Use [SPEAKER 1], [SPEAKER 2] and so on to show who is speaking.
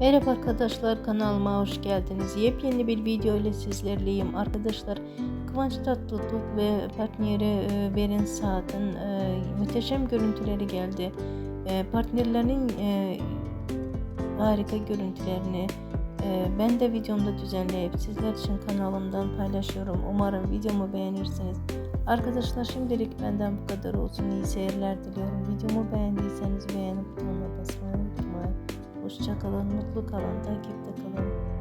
[SPEAKER 1] Merhaba arkadaşlar kanalıma hoş geldiniz. Yepyeni bir video ile sizlerleyim. Arkadaşlar Kıvanç Tatlıtuğ ve partneri e, Beren Saat'ın e, muhteşem görüntüleri geldi. E, partnerlerinin e, harika görüntülerini ben de videomda düzenleyip sizler için kanalımdan paylaşıyorum. Umarım videomu beğenirsiniz. Arkadaşlar şimdilik benden bu kadar olsun. İyi seyirler diliyorum. Videomu beğendiyseniz beğenip butonuna basmayı т калам.